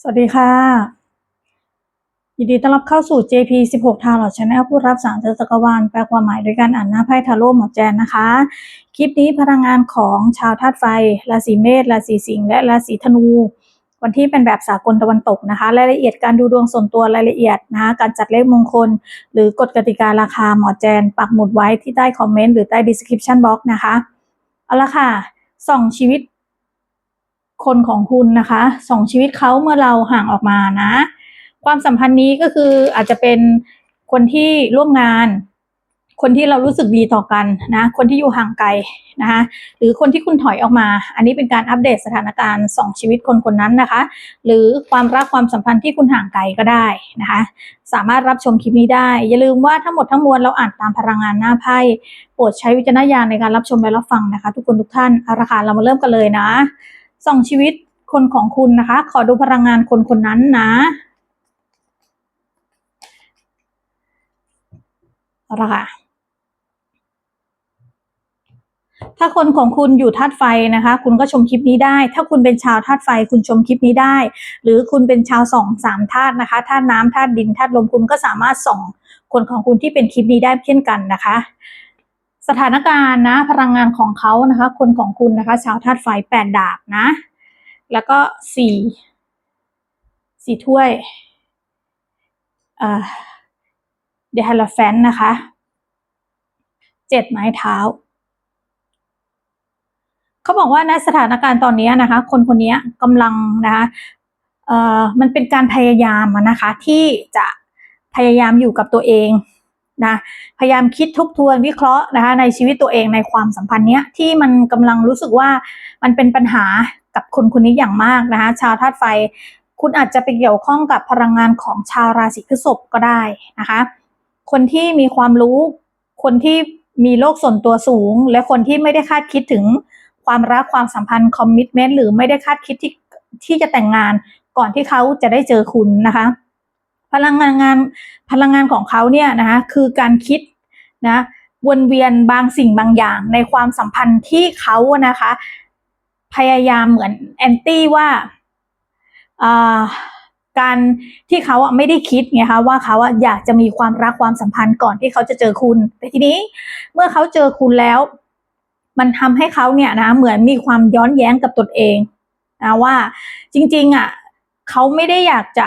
สวัสดีค่ะ ยินดีต้อนรับเข้าสู่ JP 16 ทางหลอดชาแนลผู้รับสารจักรวาลแปลความหมายโดยการอ่านหน้าไพ่ทาโร่หมอแจนนะคะ คลิปนี้พลังงานของชาวธาตุไฟ ราศีเมษ ราศีสิงห์และราศีธนู วันที่เป็นแบบสากลตะวันตกนะคะ รายละเอียดการดูดวงส่วนตัวรายละเอียดนะคะ การจัดเลขมงคล หรือกฎกติการาคาหมอแจน ปักหมุดไว้ที่ใต้คอมเมนต์หรือใต้ description box นะคะ เอาละค่ะส่องชีวิต คนของคุณนะคะส่องชีวิตเขาเมื่อเราห่างออกมานะ ความสัมพันธ์นี้ก็คืออาจจะเป็นคนที่ร่วมงาน คนที่เรารู้สึกดีต่อกันนะ คนที่อยู่ห่างไกลนะคะหรือคนที่คุณถอยออกมา อันนี้เป็นการอัปเดตสถานการณ์สองชีวิตคนคนนั้นนะคะ หรือความรักความสัมพันธ์ที่คุณห่างไกลก็ได้นะคะ สามารถรับชมคลิปนี้ได้ อย่าลืมว่าทั้งหมดทั้งมวลเราอ่านตามพลังงานหน้าไพ่โปรดใช้วิจารณญาณในการรับชมและรับฟังนะคะ ทุกคนทุกท่านเอาค่ะเรามาเริ่มกันเลยนะ ส่องชีวิตคนของคุณนะคะ ขอดูพลังงานคนคนนั้นนะเอาค่ะถ้าคนของคุณอยู่ธาตุไฟนะคะ คุณก็ชมคลิปนี้ได้ ถ้าคุณเป็นชาวธาตุไฟคุณชมคลิปนี้ได้ หรือคุณเป็นชาวสองสามธาตุนะคะธาตุน้ำธาตุดินธาตุลมคุณก็สามารถส่องคนของคุณที่เป็นคลิปนี้ได้เช่นกันนะคะ สถานการณ์นะพลังงานของเขานะคะ คนของคุณนะคะ ชาวธาตุไฟแปดดาบนะ แล้วก็สี่สี่ถ้วยเดฮาลแฟนนะคะเจ็ดไม้เท้าเขาบอกว่าในสถานการณ์ตอนนี้นะคะ คนคนนี้กำลังนะคะเอ่อมันเป็นการพยายามนะคะ ที่จะพยายามอยู่กับตัวเอง นะพยายามคิดทบทวนวิเคราะห์นะคะในชีวิตตัวเองในความสัมพันธ์เนี้ยที่มันกำลังรู้สึกว่ามันเป็นปัญหากับคนคนนี้อย่างมากนะคะชาวธาตุไฟ คุณอาจจะไปเกี่ยวข้องกับพลังงานของชาวราศีพฤษภก็ได้นะคะคนที่มีความรู้คนที่มีโลกส่วนตัวสูง และคนที่ไม่ได้คาดคิดถึงความรักความสัมพันธ์คอมมิชเมนต์หรือไม่ได้คาดคิดที่ที่จะแต่งงานก่อนที่เขาจะได้เจอคุณนะคะ พลังงานงานพลังงานของเขาเนี่ยนะคะคือการคิดนะวนเวียนบางสิ่งบางอย่างในความสัมพันธ์ที่เขานะคะ พยายามเหมือนแอนตี้ว่าการที่เขาอะไม่ได้คิดไงคะว่าเขาอะอยากจะมีความรักความสัมพันธ์ก่อนที่เขาจะเจอคุณ แต่ทีนี้เมื่อเขาเจอคุณแล้ว มันทำให้เขาเนี่ยนะเหมือนมีความย้อนแย้งกับตนเองนะว่าจริงๆอะเขาไม่ได้อยากจะ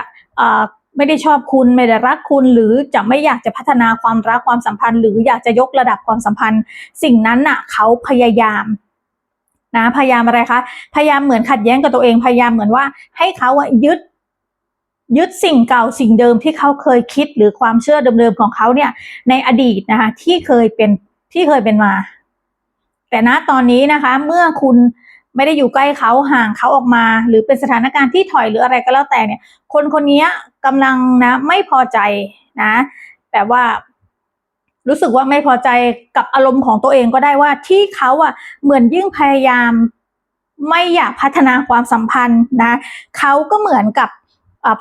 ไม่ได้ชอบคุณไม่ได้รักคุณ หรือจะไม่อยากจะพัฒนาความรักความสัมพันธ์ หรืออยากจะยกระดับความสัมพันธ์ สิ่งนั้นน่ะเขาพยายามนะพยายามอะไรคะพยายามเหมือนขัดแย้งกับตัวเองพยายามเหมือนว่า ให้เขาอะยึดยึดสิ่งเก่าสิ่งเดิมที่เขาเคยคิดหรือความเชื่อเดิมๆของเขาเนี่ยในอดีตนะคะที่เคยเป็นที่เคยเป็นมา แต่ณตอนนี้นะคะ เมื่อคุณ ไม่ได้อยู่ใกล้เขาห่างเขาออกมา หรือเป็นสถานการณ์ที่ถอยหรืออะไรก็แล้วแต่เนี่ย คนคนนี้กำลังนะไม่พอใจนะแต่ว่ารู้สึกว่าไม่พอใจกับอารมณ์ของตัวเองก็ได้ว่าที่เขาอะเหมือนยิ่งพยายามไม่อยากพัฒนาความสัมพันธ์นะเขาก็เหมือนกับ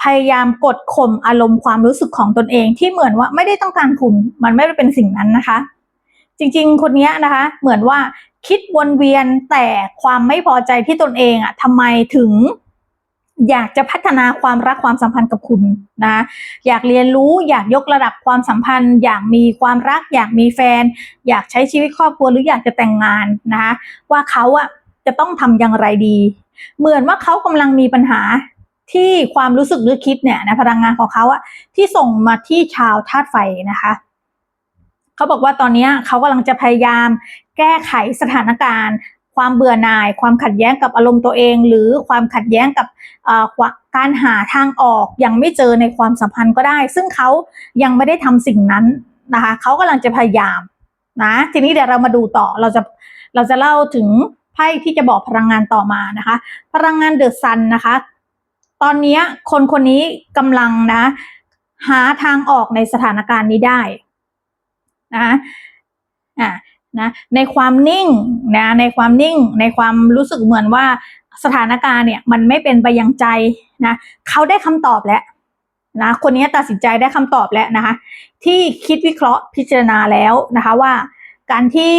พยายามกดข่มอารมณ์ความรู้สึกของตนเองที่เหมือนว่าไม่ได้ต้องการคุณมันไม่ได้เป็นสิ่งนั้นนะคะ จริง ๆ คนนี้นะคะ เหมือนว่า คิดวนเวียนแต่ความไม่พอใจที่ตนเองอะทำไมถึงอยากจะพัฒนาความรักความสัมพันธ์กับคุณนะอยากเรียนรู้อยากยกระดับความสัมพันธ์ อยากมีความรัก อยากมีแฟน อยากใช้ชีวิตครอบครัวหรืออยากจะแต่งงานนะคะว่าเขาอะจะต้องทำอย่างไรดี เหมือนว่าเขากำลังมีปัญหาที่ความรู้สึกหรือคิดเนี่ยนะพลังงานของเขาอะที่ส่งมาที่ชาวธาตุไฟนะคะ เขาบอกว่าตอนนี้เขากำลังจะพยายามแก้ไขสถานการณ์ ความเบื่อหน่าย ความขัดแย้งกับอารมณ์ตัวเอง หรือความขัดแย้งกับการหาทางออกยังไม่เจอในความสัมพันธ์ก็ได้ ซึ่งเขายังไม่ได้ทำสิ่งนั้นนะคะเขากำลังจะพยายามนะทีนี้เดี๋ยวเรามาดูต่อเราจะเราจะเล่าถึงไพ่ที่จะบอกพลังงานต่อมานะคะ พลังงานเดอะซันนะคะ ตอนนี้คนคนนี้กำลังนะ หาทางออกในสถานการณ์นี้ได้ นะอะนะในความนิ่งนะในความนิ่งในความรู้สึกเหมือนว่าสถานการณ์เนี่ยมันไม่เป็นไปอยังใจนะเขาได้คำตอบแล้วนะคนนี้ตัดสินใจได้คำตอบแล้วนะคะ ที่คิดวิเคราะห์พิจารณาแล้วนะคะว่า การที่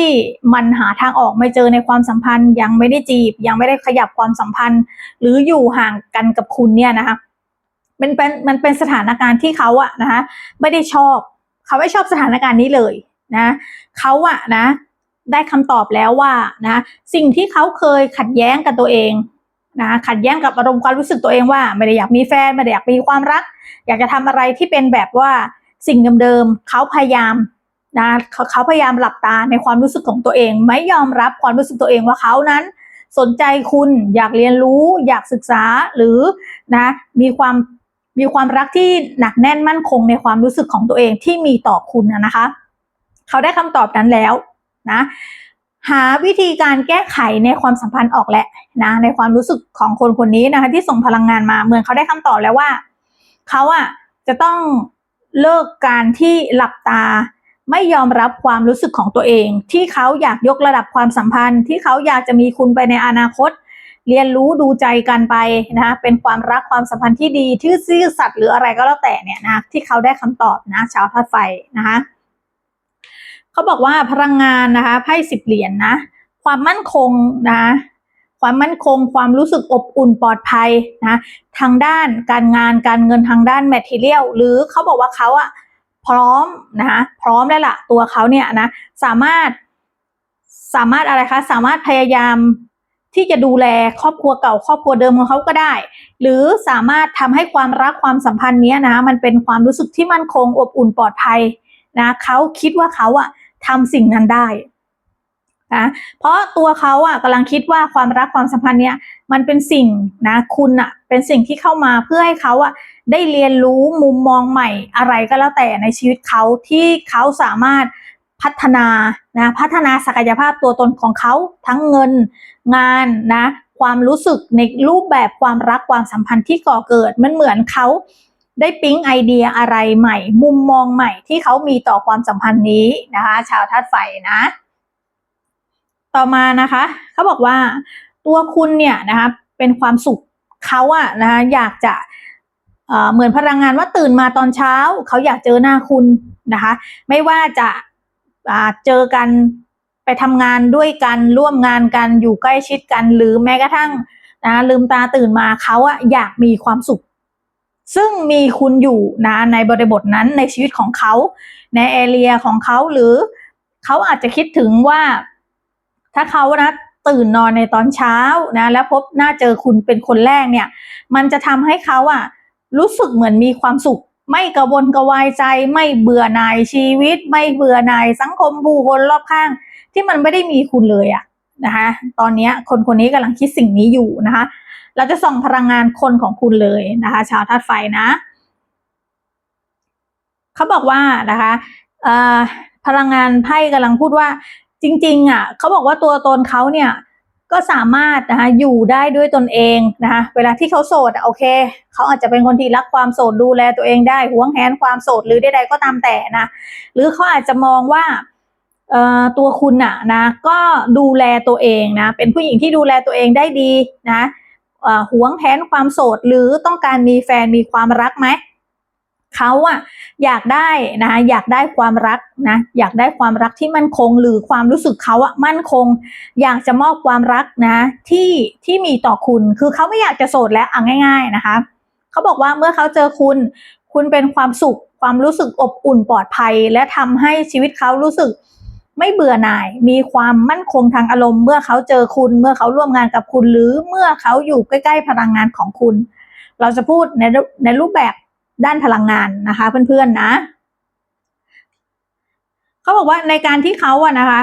มันหาทางออกไม่เจอในความสัมพันธ์ ยังไม่ได้จีบ ยังไม่ได้ขยับความสัมพันธ์ หรืออยู่ห่างกันกับคุณเนี่ยนะคะมันเป็นมันเป็นสถานการณ์ที่เขาอะนะคะไม่ได้ชอบ เขาไม่ชอบสถานการณ์นี้เลยนะเขาอะนะ ได้คำตอบแล้วว่านะ สิ่งที่เขาเคยขัดแย้งกับตัวเองนะขัดแย้งกับอารมณ์ความรู้สึกตัวเองว่า ไม่ได้อยากมีแฟนไม่ได้อยากมีความรัก อยากจะทำอะไรที่เป็นแบบว่าสิ่งเดิมๆเขาพยายามนะเขาเขาพยายามหลับตาในความรู้สึกของตัวเอง ไม่ยอมรับความรู้สึกตัวเองว่าเขานั้น สนใจคุณอยากเรียนรู้ อยากศึกษาหรือนะมีความ มีความรักที่หนักแน่นมั่นคงในความรู้สึกของตัวเองที่มีต่อคุณนะนะคะ เขาได้คำตอบนั้นแล้วนะหาวิธีการแก้ไขในความสัมพันธ์ออกแหละนะในความรู้สึกของคนคนนี้นะคะ ที่ส่งพลังงานมาเหมือนเขาได้คำตอบแล้วว่าเขาอะจะต้องเลิกการที่หลับตา ไม่ยอมรับความรู้สึกของตัวเอง ที่เขาอยากยกระดับความสัมพันธ์ ที่เขาอยากจะมีคุณไปในอนาคต เรียนรู้ดูใจกันไปนะคะเป็นความรักความสัมพันธ์ที่ดีที่ซื่อสัตย์หรืออะไรก็แล้วแต่เนี่ยนะที่เขาได้คำตอบนะชาวธาตุไฟนะคะเขาบอกว่าพลังงานนะคะไพ่สิบเหรียญนนะความมั่นคงนะความมั่นคงความรู้สึกอบอุ่นปลอดภัยนะทางด้านการงานการเงินทางด้านแมทเทียลหรือเขาบอกว่าเขาอะพร้อมนะคะพร้อมแล้วล่ะตัวเขาเนี่ยนะสามารถสามารถอะไรคะสามารถพยายาม ที่จะดูแลครอบครัวเก่าครอบครัวเดิมของเขาก็ได้ หรือสามารถทำให้ความรักความสัมพันธ์นี้นะ มันเป็นความรู้สึกที่มั่นคงอบอุ่นปลอดภัยนะเขาคิดว่าเขาอะทำสิ่งนั้นได้นะเพราะตัวเขาอะกำลังคิดว่าความรักความสัมพันธ์เนี้ยมันเป็นสิ่งนะคุณอะเป็นสิ่งที่เข้ามาเพื่อให้เขาอะได้เรียนรู้มุมมองใหม่อะไรก็แล้วแต่ในชีวิตเขาที่เขาสามารถ พัฒนานะพัฒนาศักยภาพตัวตนของเขาทั้งเงินงานนะความรู้สึกในรูปแบบความรักความสัมพันธ์ที่ก่อเกิด มันเหมือนเขาได้ปิ๊งไอเดียอะไรใหม่ มุมมองใหม่ที่เขามีต่อความสัมพันธ์นี้นะคะ ชาวธาตุไฟนะ ต่อมานะคะเขาบอกว่าตัวคุณเนี่ยนะคะเป็นความสุขเขาอะนะคะอยากจะเอ่อเหมือนพลังงานว่าตื่นมาตอนเช้า เขาอยากเจอหน้าคุณนะคะ ไม่ว่าจะ เจอกันไปทำงานด้วยกันร่วมงานกันอยู่ใกล้ชิดกัน หรือแม้กระทั่งนะลืมตาตื่นมาเขาอะอยากมีความสุข ซึ่งมีคุณอยู่นะในบริบทนั้นในชีวิตของเขา ในแอเรียของเขาหรือเขาอาจจะคิดถึงว่า ถ้าเขานะตื่นนอนในตอนเช้านะ แล้วพบหน้าเจอคุณเป็นคนแรกเนี่ย มันจะทำให้เขาอะรู้สึกเหมือนมีความสุข ไม่กระวนกระวายใจ ไม่เบื่อหน่ายชีวิต ไม่เบื่อหน่ายสังคมผู้คนรอบข้าง ที่มันไม่ได้มีคุณเลยอะนะคะตอนนี้คนคนนี้กำลังคิดสิ่งนี้อยู่นะคะ เราจะส่องพลังงานคนของคุณเลยนะคะ ชาวธาตุไฟนะ เขาบอกว่านะคะพลังงานไพ่กำลังพูดว่าจริง ๆอะเขาบอกว่าตัวตนเขาเนี่ย ก็สามารถนะคะอยู่ได้ด้วยตนเองนะคะเวลาที่เขาโสดโอเคเขาอาจจะเป็นคนที่รักความโสดดูแลตัวเองได้หวงแหนความโสดหรือใดๆก็ตามแต่นะหรือเขาอาจจะมองว่าเอ่อตัวคุณอะนะก็ดูแลตัวเองนะเป็นผู้หญิงที่ดูแลตัวเองได้ดีนะหวงแหนความโสดหรือต้องการมีแฟนมีความรักไหม เขาอะอยากได้นะอยากได้ความรักนะอยากได้ความรักที่มั่นคง หรือความรู้สึกเขาอะมั่นคง อยากจะมอบความรักนะที่ที่มีต่อคุณ คือเขาไม่อยากจะโสดแล้วอะง่าย ๆนะคะเขาบอกว่าเมื่อเขาเจอคุณ คุณเป็นความสุข ความรู้สึกอบอุ่นปลอดภัย และทำให้ชีวิตเขารู้สึกไม่เบื่อหน่าย มีความมั่นคงทางอารมณ์ เมื่อเขาเจอคุณ เมื่อเขาร่วมงานกับคุณ หรือเมื่อเขาอยู่ใกล้ ๆ พลังงานของคุณ เราจะพูดในในรูปแบบ ด้านพลังงานนะคะ เพื่อนๆนะเขาบอกว่าในการที่เขาอะนะคะ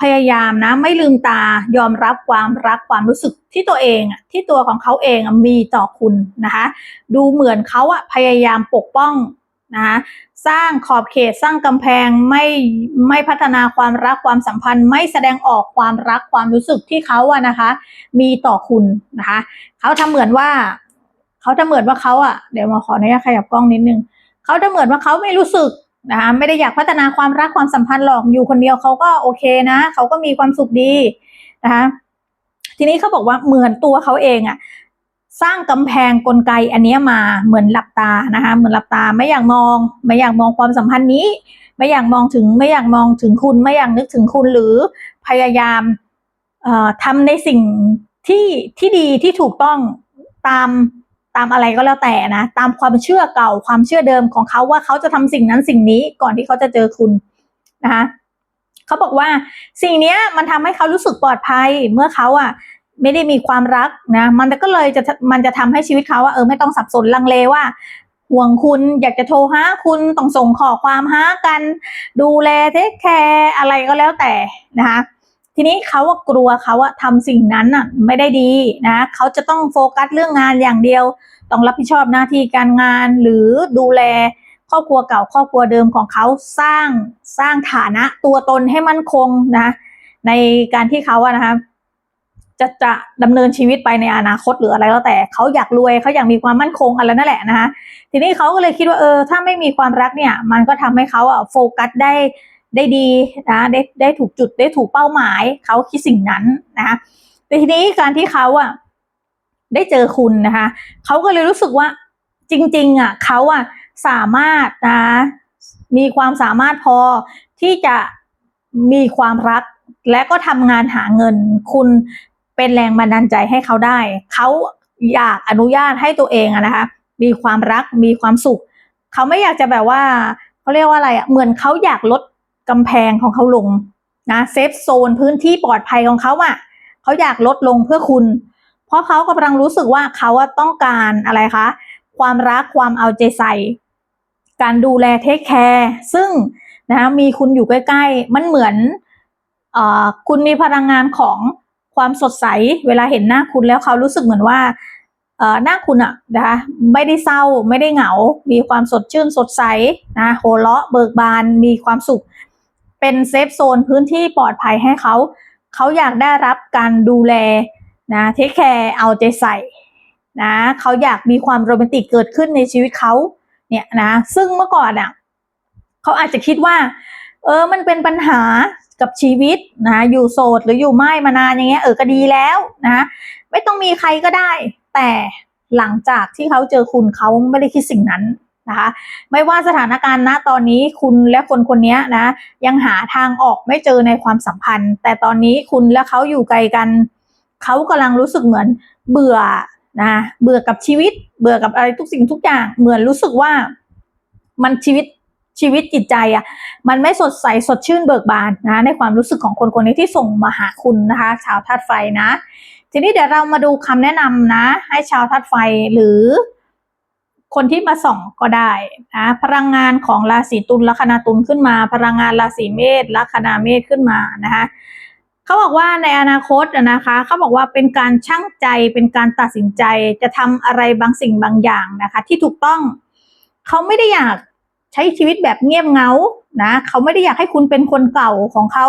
พยายามนะไม่ลืมตายอมรับความรักความรู้สึกที่ตัวเองที่ตัวของเขาเองมีต่อคุณนะคะ ดูเหมือนเขาอะพยายามปกป้องนะคะสร้างขอบเขตสร้างกำแพงไม่ไม่พัฒนาความรักความสัมพันธ์ ไม่แสดงออกความรักความรู้สึกที่เขาอะนะคะ มีต่อคุณนะคะเขาทำเหมือนว่า เขาจะเหมือนว่าเขาอะเดี๋ยวมาขออนุญาตขยับกล้องนิดนึงเขาจะเหมือนว่าเขาไม่รู้สึกนะคะไม่ได้อยากพัฒนาความรักความสัมพันธ์หรอกอยู่คนเดียวเขาก็โอเคนะเขาก็มีความสุขดีนะคะทีนี้เขาบอกว่าเหมือนตัวเขาเองอะสร้างกำแพงกลไกอันนี้มาเหมือนหลับตานะคะเหมือนหลับตาไม่อยากมองไม่อยากมองความสัมพันธ์นี้ ไม่อยากมองถึงไม่อยากมองถึงคุณไม่อยากนึกถึงคุณหรือพยายามเอ่อทำในสิ่งที่ที่ดีที่ถูกต้องตาม ตามอะไรก็แล้วแต่นะ ตามความเชื่อเก่าความเชื่อเดิมของเขาว่าเขาจะทำสิ่งนั้นสิ่งนี้ก่อนที่เขาจะเจอคุณนะคะเขาบอกว่าสิ่งนี้มันทำให้เขารู้สึกปลอดภัยเมื่อเขาอะไม่ได้มีความรักนะ มันก็เลยจะมันจะทำให้ชีวิตเขาว่าเออไม่ต้องสับสนลังเลว่า ห่วงคุณอยากจะโทรหาคุณต้องส่งข้อความหากัน ดูแลเทคแคร์อะไรก็แล้วแต่นะคะ ทีนี้เขาว่ากลัวเขาว่าทำสิ่งนั้นอะไม่ได้ดีนะเขาจะต้องโฟกัสเรื่องงานอย่างเดียว ต้องรับผิดชอบหน้าที่การงานหรือดูแลครอบครัวเก่าครอบครัวเดิมของเขาสร้างสร้างฐานะตัวตนให้มั่นคงนะในการที่เขาอะนะคะจะจะดำเนินชีวิตไปในอนาคตหรืออะไรก็แต่เขาอยากรวยเขาอยากมีความมั่นคงอะไรนั่นแหละนะคะทีนี้เขาก็เลยคิดว่าเออถ้าไม่มีความรักเนี่ย มันก็ทำให้เขาอะโฟกัสได้ ได้ดีนะได้ได้ถูกจุดได้ถูกเป้าหมาย เขาคิดสิ่งนั้นนะคะแต่ทีนี้การที่เขาอะได้เจอคุณนะคะเขาก็เลยรู้สึกว่าจริง ๆอะเขาอะสามารถนะมีความสามารถพอที่จะมีความรัก และก็ทำงานหาเงิน คุณเป็นแรงบันดาลใจให้เขาได้ เขาอยากอนุญาตให้ตัวเองอะนะคะมีความรักมีความสุข เขาไม่อยากจะแบบว่าเขาเรียกว่าอะไรอะเหมือนเขาอยากลด กำแพงของเขาลงนะเซฟโซนพื้นที่ปลอดภัยของเขาอะเขาอยากลดลงเพื่อคุณ เพราะเขากำลังรู้สึกว่าเขาต้องการอะไรคะความรักความเอาใจใส่ การดูแลเทคแคร์ซึ่งนะมีคุณอยู่ใกล้ ๆ มันเหมือนอคุณมีพลังงานของความสดใส เวลาเห็นหน้าคุณแล้วเขารู้สึกเหมือนว่าหน้าคุณอะนะคะไม่ได้เศร้าไม่ได้เหงา มีความสดชื่นสดใสนะโหเราะเบิกบานมีความสุข เป็นเซฟโซนพื้นที่ปลอดภัยให้เขา เขาอยากได้รับการดูแลนะเทคแคร์เอาใจใส่นะเขาอยากมีความโรแมนติกเกิดขึ้นในชีวิตเขาเนี่ยนะซึ่งเมื่อก่อนอะเขาอาจจะคิดว่า เออมันเป็นปัญหากับชีวิตนะอยู่โสดหรืออยู่ไม่มานานอย่างเงี้ยเออก็ดีแล้วนะไม่ต้องมีใครก็ได้ แต่หลังจากที่เขาเจอคุณเขาไม่ได้คิดสิ่งนั้น นะคะ ไม่ว่าสถานการณ์ณตอนนี้คุณและคนคนนี้นะ ยังหาทางออกไม่เจอในความสัมพันธ์ แต่ตอนนี้คุณและเขาอยู่ไกลกันเขากำลังรู้สึกเหมือนเบื่อนะเบื่อกับชีวิต เบื่อกับอะไรทุกสิ่งทุกอย่าง เหมือนรู้สึกว่ามันชีวิตชีวิตจิตใจอะ่ะมันไม่สดใสสดชื่นเบิกบานนะในความรู้สึกของคนคนนี้ที่ส่งมาหาคุณนะคะชาวธาตุไฟนะ ทีนี้เดี๋ยวเรามาดูคำแนะนำนะ ให้ชาวธาตุไฟหรือ คนที่มาส่องก็ได้นะพลังงานของราศีตุลลัคนาตุลขึ้นมา พลังงานราศีเมษลัคนาเมษขึ้นมานะคะเขาบอกว่าในอนาคตนะคะเขาบอกว่าเป็นการช่างใจเป็นการตัดสินใจจะทำอะไรบางสิ่งบางอย่างนะคะ ที่ถูกต้องเขาไม่ได้อยากใช้ชีวิตแบบเงียบเงานะเขาไม่ได้อยากให้คุณเป็นคนเก่าของเขา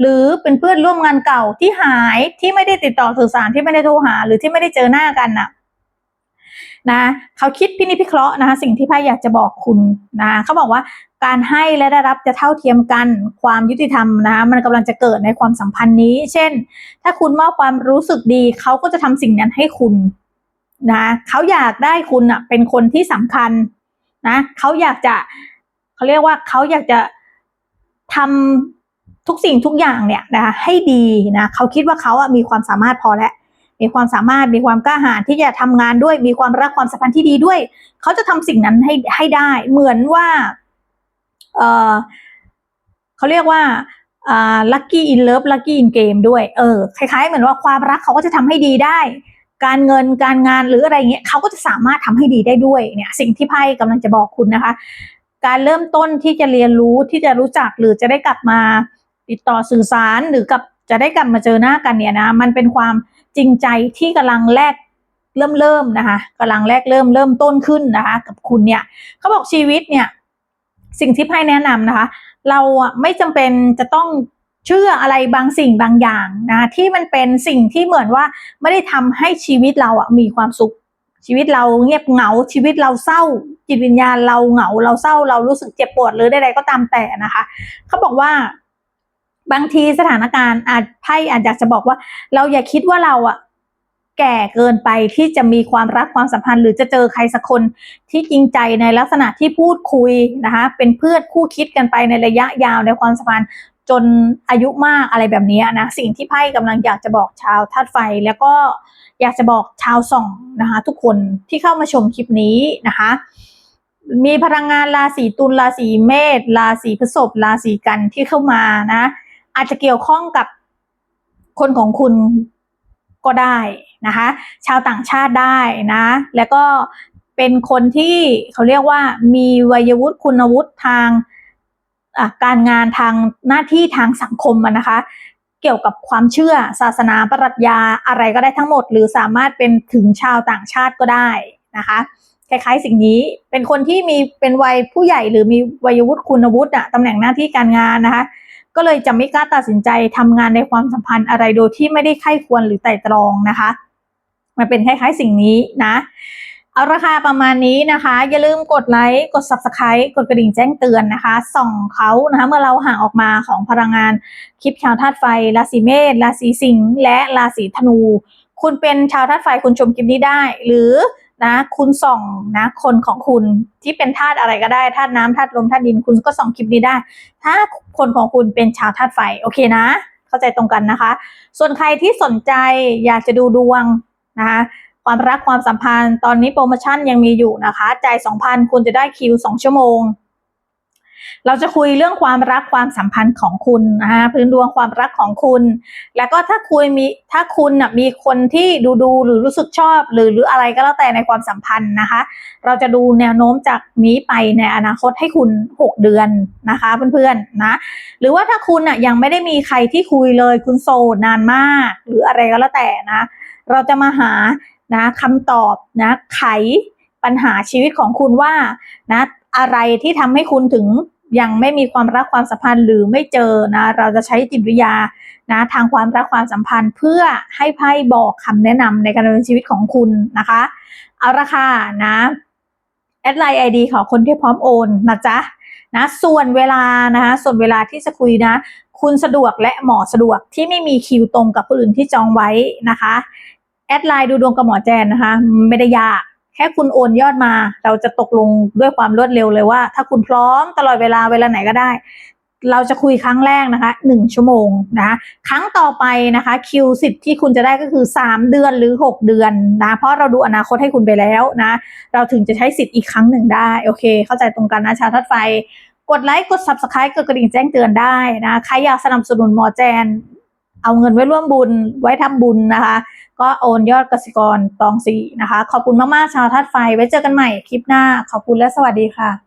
หรือเป็นเพื่อนร่วมงานเก่าที่หายที่ไม่ได้ติดต่อสื่อสารที่ไม่ได้โทรหา หรือที่ไม่ได้เจอหน้ากันนะ่ะ นะเขาคิดพินิจพิเคราะห์นะคะสิ่งที่ไพ่อยากจะบอกคุณนะเขาบอกว่าการให้และได้รับจะเท่าเทียมกันความยุติธรรมนะคะมันกำลังจะเกิดในความสัมพันธ์นี้ เช่น ถ้าคุณมอบความรู้สึกดีเขาก็จะทำสิ่งนั้นให้คุณนะเขาอยากได้คุณอะเป็นคนที่สำคัญนะเขาอยากจะเขาเรียกว่าเขาอยากจะทำทุกสิ่งทุกอย่างเนี่ยนะคะให้ดีนะเขาคิดว่าเขาอะมีความสามารถพอแล้ว มีความสามารถมีความกล้าหาญที่จะทำงานด้วย มีความรักความสัมพันธ์ที่ดีด้วย เขาจะทำสิ่งนั้นให้ให้ได้ เหมือนว่า เออเขาเรียกว่าอ่าลัคกี้อินเลิฟลัคกี้อินเกมด้วย เออ คล้ายๆ เหมือนว่าความรักเขาก็จะทำให้ดีได้ การเงินการงานหรืออะไรเงี้ยเขาก็จะสามารถทำให้ดีได้ด้วย เนี่ย สิ่งที่ไพ่กำลังจะบอกคุณนะคะ การเริ่มต้นที่จะเรียนรู้ที่จะรู้จักหรือจะได้กลับมาติดต่อสื่อสารหรือกับจะได้กลับมาเจอหน้ากันเนี่ยนะ มันเป็นความ จริงใจที่กำลังแลกเริ่มเริ่มนะคะกำลังแรกเริ่มเริ่มต้นขึ้นนะคะ กับคุณเนี่ยเขาบอกชีวิตเนี่ย สิ่งที่ไพ่แนะนำนะคะ เราไม่จำเป็นจะต้องเชื่ออะไรบางสิ่งบางอย่างนะที่มันเป็นสิ่งที่เหมือนว่าไม่ได้ทำให้ชีวิตเราอะมีความสุข ชีวิตเราเงียบเหงาชีวิตเราเศร้า จิตวิญญาณเราเหงาเราเศร้าเรารู้สึกเจ็บปวดหรือใดๆก็ตามแต่นะคะเขาบอกว่า บางทีสถานการณ์อาจไพ่อาจจะจะบอกว่า เราอย่าคิดว่าเราอะแก่เกินไปที่จะมีความรักความสัมพันธ์ หรือจะเจอใครสักคนที่จริงใจในลักษณะที่พูดคุยนะคะ เป็นเพื่อนคู่คิดกันไปในระยะยาวในความสัมพันธ์จนอายุมากอะไรแบบนี้นะสิ่งที่ไพ่กำลังอยากจะบอกชาวธาตุไฟ แล้วก็อยากจะบอกชาวส่องนะคะ ทุกคนที่เข้ามาชมคลิปนี้นะคะ มีพลังงานราศีตุลราศีเมษราศีพฤษภราศีกันที่เข้ามานะ อาจจะเกี่ยวข้องกับคนของคุณก็ได้นะคะ ชาวต่างชาติได้นะ แล้วก็เป็นคนที่เขาเรียกว่ามีวัยวุฒิคุณวุฒิทางการงานทางหน้าที่ทางสังคมนะคะ เกี่ยวกับความเชื่อศาสนาปรัชญาอะไรก็ได้ทั้งหมด หรือสามารถเป็นถึงชาวต่างชาติก็ได้นะคะคล้ายๆสิ่งนี้เป็นคนที่มีเป็นวัยผู้ใหญ่หรือมีวัยวุฒิคุณวุฒิอะตำแหน่งหน้าที่การงานนะคะ ก็เลยจะไม่กล้าตัดสินใจทำงานในความสัมพันธ์อะไรโดยที่ไม่ได้ไข้ควรหรือไต่ตรองนะคะ มันเป็นคล้ายๆสิ่งนี้นะ เอาราคาประมาณนี้นะคะ อย่าลืมกดไลค์กด subscribe กดกระดิ่งแจ้งเตือนนะคะ ส่องเขานะคะเมื่อเราห่างออกมาของพลังงานคลิปชาวธาตุไฟราศีเมษราศีสิงห์และราศีธนู คุณเป็นชาวธาตุไฟคุณชมคลิปนี้ได้ หรือ นะ คุณส่องนะ คนของคุณที่เป็นธาตุอะไรก็ได้ธาตุน้ำธาตุลมธาตุดิน คุณก็ส่องคลิปนี้ได้ ถ้าคนของคุณเป็นชาวธาตุไฟโอเคนะ เข้าใจตรงกันนะคะ ส่วนใครที่สนใจอยากจะดูดวงนะคะความรักความสัมพันธ์ตอนนี้โปรโมชั่นยังมีอยู่นะคะจ่าย2,000 คุณจะได้คิว 2 ชั่วโมง เราจะคุยเรื่องความรักความสัมพันธ์ของคุณนะคะพื้นดวงความรักของคุณ แล้วก็ถ้าคุยมีถ้าคุณนะมีคนที่ดูดูหรือรู้สึกชอบ หรือหรืออะไรก็แล้วแต่ในความสัมพันธ์นะคะ เราจะดูแนวโน้มจากนี้ไปในอนาคตให้คุณ 6 เดือนนะคะเพื่อนๆนะหรือว่าถ้าคุณอะยังไม่ได้มีใครที่คุยเลย คุณโสดนานมาก หรืออะไรก็แล้วแต่นะ เราจะมาหานะคำตอบนะไขปัญหาชีวิตของคุณว่านะอะไรที่ทำให้คุณถึง ยังไม่มีความรักความสัมพันธ์หรือไม่เจอนะ เราจะใช้จิตวิทยานะทางความรักความสัมพันธ์เพื่อให้ไพ่บอกคำแนะนำในการดำเนินชีวิตของคุณนะคะ เอาละค่ะนะแอดไลน์ไอดีของคนที่พร้อมโอนนะจ๊ะนะส่วนเวลานะคะส่วนเวลาที่จะคุยนะ คุณสะดวกและหมอสะดวกที่ไม่มีคิวตรงกับคนอื่นที่จองไว้นะคะแอดไลน์ดูดวงกับหมอแจนนะคะ ไม่ได้ยาก แค่คุณโอนยอดมา เราจะตกลงด้วยความรวดเร็วเลยว่า ถ้าคุณพร้อมตลอดเวลาเวลาไหนก็ได้ เราจะคุยครั้งแรกนะคะหนึ่งชั่วโมงนะคะครั้งต่อไปนะคะคิวสิทธิ์ที่คุณจะได้ก็คือ 3 เดือนหรือ 6 เดือนนะเพราะเราดูอนาคตให้คุณไปแล้วนะเราถึงจะใช้สิทธิ์อีกครั้งหนึ่งได้โอเค เข้าใจตรงกันนะชาวทัดไฟกดไลค์ กด subscribe กดกระดิ่งแจ้งเตือนได้นะ ใครอยากสนับสนุนหมอแจน เอาเงินไว้ร่วมบุญไว้ทำบุญนะคะ ก็โอนยอดกสิกรตองสี่นะคะ ขอบคุณมากๆชาวทัดไฟไว้เจอกันใหม่คลิปหน้า ขอบคุณและสวัสดีค่ะ